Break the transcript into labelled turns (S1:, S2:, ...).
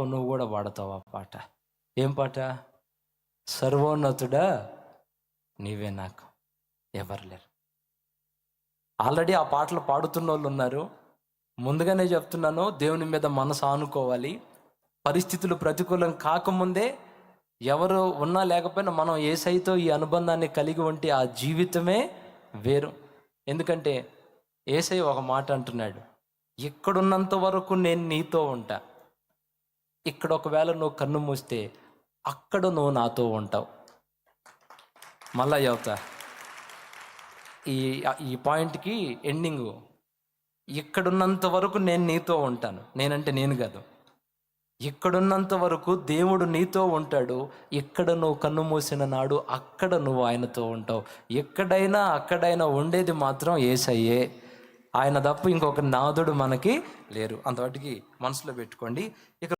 S1: నువ్వు కూడా పాడతావు ఆ పాట? ఏం పాట? సర్వోన్నతుడా నీవే నాకు ఎవరు లేరు. ఆల్రెడీ ఆ పాటలు పాడుతున్న వాళ్ళు ఉన్నారు. ముందుగానే చెప్తున్నాను దేవుని మీద మనసు ఆనుకోవాలి. పరిస్థితులు ప్రతికూలం కాకముందే ఎవరు ఉన్నా లేకపోయినా మనం ఏసైతో ఈ అనుబంధాన్ని కలిగి ఉంటే ఆ జీవితమే వేరు. ఎందుకంటే ఏసై ఒక మాట అంటున్నాడు ఎక్కడున్నంత వరకు నేను నీతో ఉంటా ఇక్కడ ఒకవేళ నువ్వు కన్ను మూస్తే అక్కడ నువ్వు నాతో ఉంటావు. మళ్ళా చెబుతా ఈ ఈ పాయింట్కి ఎండింగ్. ఇక్కడున్నంత వరకు నేను నీతో ఉంటాను. నేనంటే నేను కాదు. ఇక్కడున్నంత వరకు దేవుడు నీతో ఉంటాడు. ఇక్కడ నువ్వు కన్ను మూసిన నాడు అక్కడ నువ్వు ఆయనతో ఉంటావు. ఎక్కడైనా అక్కడైనా ఉండేది మాత్రం ఏసయ్యే. ఆయన తప్ప ఇంకొక నాదుడు మనకి లేరు. అంతవాటికి మనసులో పెట్టుకోండి. ఇక